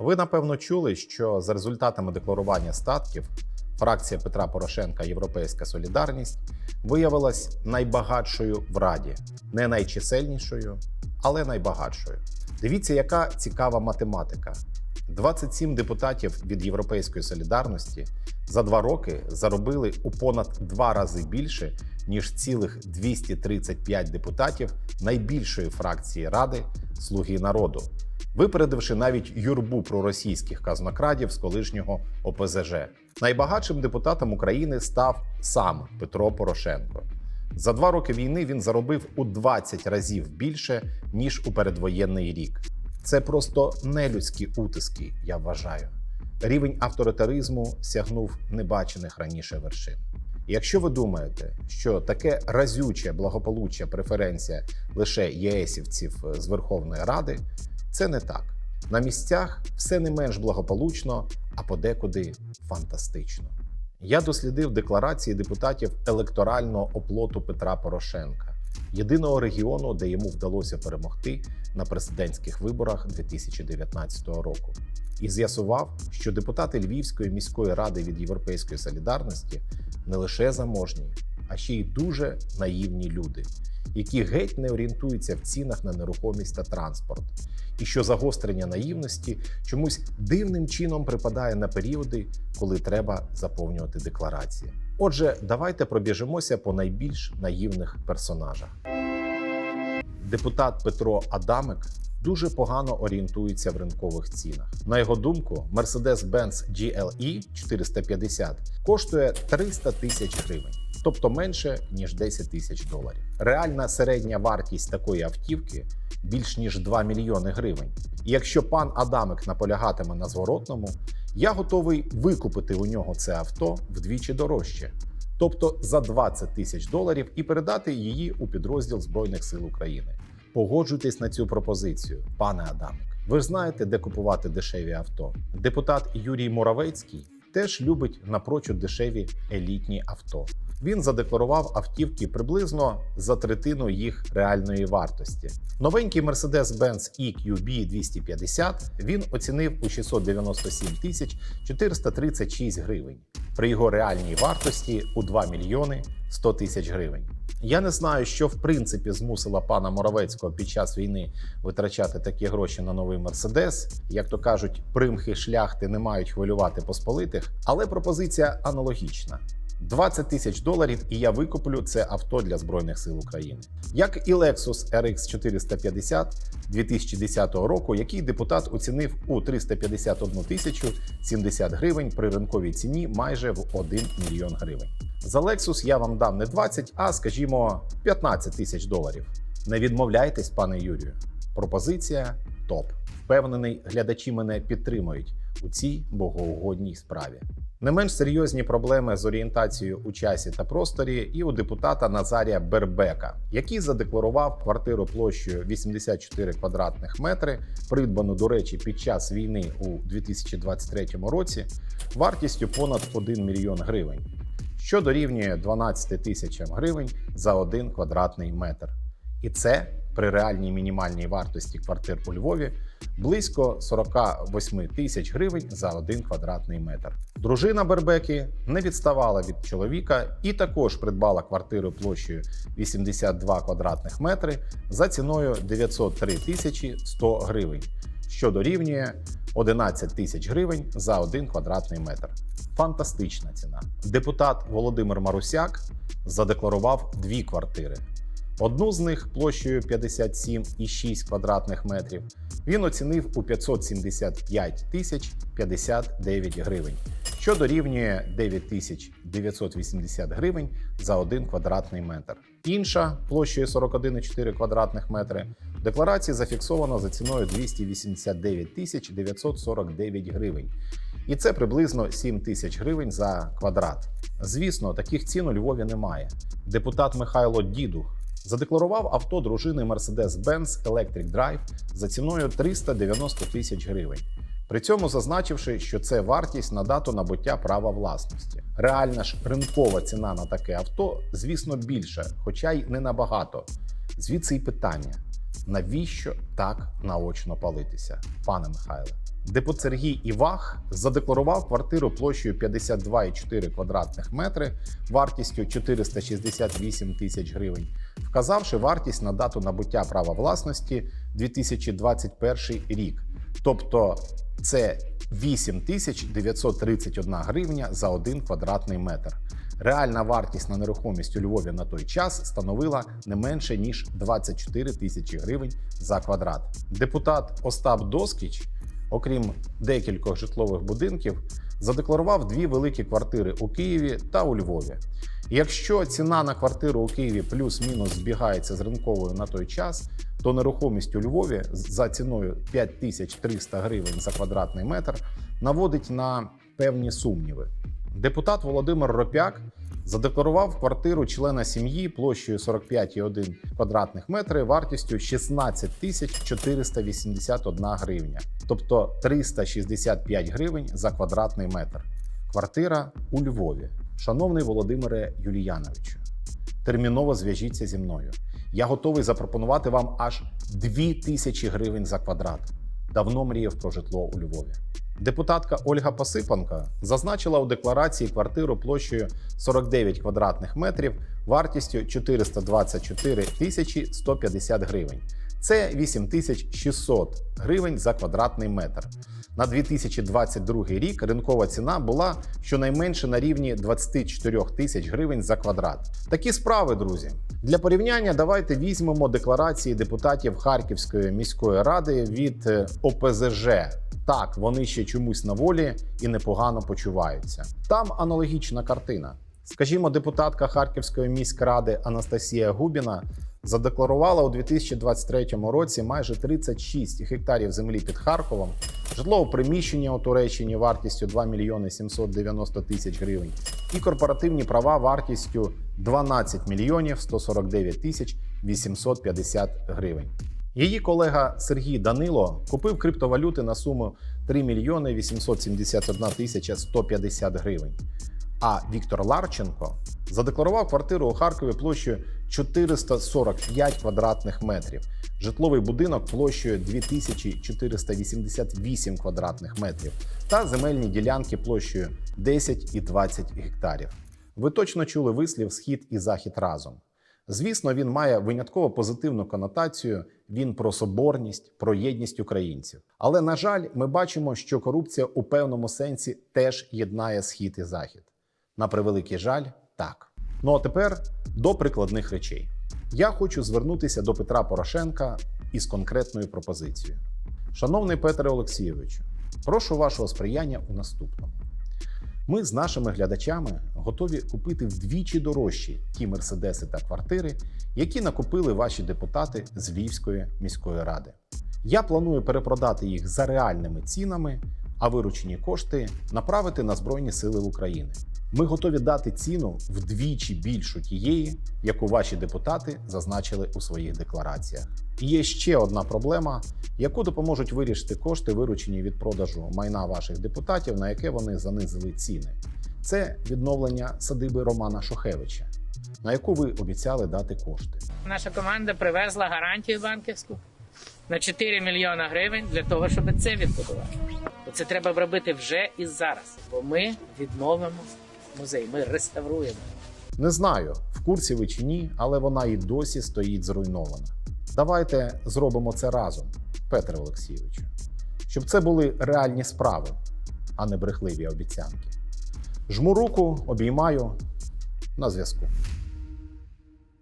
Ви напевно чули, що за результатами декларування статків фракція Петра Порошенка Європейська Солідарність виявилась найбагатшою в Раді, не найчисельнішою, але найбагатшою. Дивіться, яка цікава математика. 27 депутатів від Європейської солідарності за два роки заробили у понад два рази більше, ніж цілих 235 депутатів найбільшої фракції Ради Слуги народу, випередивши навіть юрбу проросійських казнокрадів з колишнього ОПЗЖ. Найбагатшим депутатом України став сам Петро Порошенко. За два роки війни він заробив у 20 разів більше ніж у передвоєнний рік. Це просто нелюдські утиски, я вважаю. Рівень авторитаризму сягнув небачених раніше вершин. Якщо ви думаєте, що таке разюче благополуччя преференція лише єсівців з Верховної Ради, це не так. На місцях все не менш благополучно, а подекуди фантастично. Я дослідив декларації депутатів електорального оплоту Петра Порошенка, єдиного регіону, де йому вдалося перемогти на президентських виборах 2019 року, і з'ясував, що депутати Львівської міської ради від Європейської солідарності не лише заможні, а ще й дуже наївні люди, які геть не орієнтуються в цінах на нерухомість та транспорт, і що загострення наївності чомусь дивним чином припадає на періоди, коли треба заповнювати декларації. Отже, давайте пробіжимося по найбільш наївних персонажах. Депутат Петро Адамик дуже погано орієнтується в ринкових цінах. На його думку, Mercedes-Benz GLE 450 коштує 300 тисяч гривень, тобто менше ніж 10 тисяч доларів. Реальна середня вартість такої автівки більш ніж 2 мільйони гривень. І якщо пан Адамик наполягатиме на зворотному, я готовий викупити у нього це авто вдвічі дорожче. Тобто за 20 тисяч доларів і передати її у підрозділ Збройних сил України. Погоджуйтесь на цю пропозицію, пане Адамик. Ви ж знаєте, де купувати дешеві авто. Депутат Юрій Моравецький теж любить напрочуд дешеві елітні авто. Він задекларував автівки приблизно за третину їх реальної вартості. Новенький Mercedes-Benz EQB 250 він оцінив у 697 тисяч 436 гривень при його реальній вартості у 2 мільйони 100 тисяч гривень. Я не знаю, що в принципі змусила пана Моровецького під час війни витрачати такі гроші на новий Мерседес. Як то кажуть, примхи шляхти не мають хвилювати посполитих, але пропозиція аналогічна. 20 тисяч доларів, і я викуплю це авто для Збройних сил України. Як і Lexus RX 450 2010 року, який депутат оцінив у 351 тисячу 70 гривень при ринковій ціні майже в 1 мільйон гривень. За Lexus я вам дам не 20, а скажімо 15 тисяч доларів. Не відмовляйтесь, пане Юрію. Пропозиція топ. Впевнений, глядачі мене підтримують у цій богоугодній справі. Не менш серйозні проблеми з орієнтацією у часі та просторі і у депутата Назарія Бербека, який задекларував квартиру площею 84 квадратних метри, придбану, до речі, під час війни у 2023 році, вартістю понад 1 мільйон гривень, що дорівнює 12 тисячам гривень за один квадратний метр. І це при реальній мінімальній вартості квартир у Львові близько 48 тисяч гривень за один квадратний метр. Дружина Бербеки не відставала від чоловіка і також придбала квартиру площею 82 квадратних метри за ціною 903 тисячі 100 гривень, що дорівнює 11 тисяч гривень за один квадратний метр. Фантастична ціна. Депутат Володимир Марусяк задекларував дві квартири. Одну з них площею 57,6 квадратних метрів він оцінив у 575 тисяч 59 гривень, що дорівнює 9 тисяч 980 гривень за один квадратний метр. Інша площею 41,4 квадратних метри декларації зафіксовано за ціною 289 тисяч 949 гривень. І це приблизно 7 тисяч гривень за квадрат. Звісно, таких цін у Львові немає. Депутат Михайло Дідух задекларував авто дружини Mercedes-Benz Electric Drive за ціною 390 тисяч гривень. При цьому зазначивши, що це вартість на дату набуття права власності. Реальна ж ринкова ціна на таке авто, звісно, більша, хоча й не набагато. Звідси й питання: навіщо так наочно палитися, пане Михайле? Депот Сергій Івах задекларував квартиру площею 52,4 квадратних метри вартістю 468 тисяч гривень, вказавши вартість на дату набуття права власності 2021 рік. Тобто це 8931 гривня за один квадратний метр. Реальна вартість на нерухомість у Львові на той час становила не менше ніж 24 тисячі гривень за квадрат. Депутат Остап Доскіч, окрім декількох житлових будинків, задекларував дві великі квартири у Києві та у Львові. Якщо ціна на квартиру у Києві плюс-мінус збігається з ринковою на той час, то нерухомість у Львові за ціною 5300 гривень за квадратний метр наводить на певні сумніви. Депутат Володимир Ропяк задекларував квартиру члена сім'ї площею 45,1 квадратних метри вартістю 16 тисяч 481 гривня, тобто 365 гривень за квадратний метр. Квартира у Львові. Шановний Володимире Юліяновичу, терміново зв'яжіться зі мною. Я готовий запропонувати вам аж 2 тисячі гривень за квадрат. Давно мріяв про житло у Львові. Депутатка Ольга Посипанка зазначила у декларації квартиру площею 49 квадратних метрів вартістю 424 тисячі 150 гривень. Це 8600 гривень за квадратний метр. На 2022 рік ринкова ціна була щонайменше на рівні 24 тисяч гривень за квадрат. Такі справи, друзі. Для порівняння давайте візьмемо декларації депутатів Харківської міської ради від е, ОПЗЖ. Так, вони ще чомусь на волі і непогано почуваються. Там аналогічна картина. Скажімо, депутатка Харківської міськради Анастасія Губіна задекларувала у 2023 році майже 36 гектарів землі під Харковом, житлове приміщення у Туреччині вартістю 2 мільйони 790 тисяч гривень і корпоративні права вартістю 12 мільйонів 149 тисяч 850 гривень. Її колега Сергій Данило купив криптовалюти на суму 3 мільйони 871 тисяча 150 гривень. А Віктор Ларченко задекларував квартиру у Харкові площею 445 квадратних метрів, житловий будинок площею 2488 квадратних метрів та земельні ділянки площею 10 і 20 гектарів. Ви точно чули вислів Схід і Захід разом. Звісно, він має винятково позитивну конотацію. Він про соборність, про єдність українців. Але на жаль, ми бачимо, що корупція у певному сенсі теж єднає схід і захід. На превеликий жаль, так. Ну а тепер до прикладних речей. Я хочу звернутися до Петра Порошенка із конкретною пропозицією. Шановний Петре Олексійовичу, прошу вашого сприяння у наступному. Ми з нашими глядачами готові купити вдвічі дорожчі ті мерседеси та квартири, які накупили ваші депутати з Львівської міської ради. Я планую перепродати їх за реальними цінами, а виручені кошти направити на Збройні Сили України. Ми готові дати ціну вдвічі більшу тієї, яку ваші депутати зазначили у своїх деклараціях. І є ще одна проблема, яку допоможуть вирішити кошти, виручені від продажу майна ваших депутатів, на яке вони занизили ціни. Це відновлення садиби Романа Шохевича, на яку ви обіцяли дати кошти. Наша команда привезла гарантію банківську на 4 мільйона гривень для того, щоб це відбудувати. Це треба робити вже і зараз, бо ми відновимо музей, ми реставруємо. Не знаю, в курсі ви чи ні, але вона і досі стоїть зруйнована. Давайте зробимо це разом, Петре Олексійовичу, щоб це були реальні справи, а не брехливі обіцянки. Жму руку, обіймаю на зв'язку.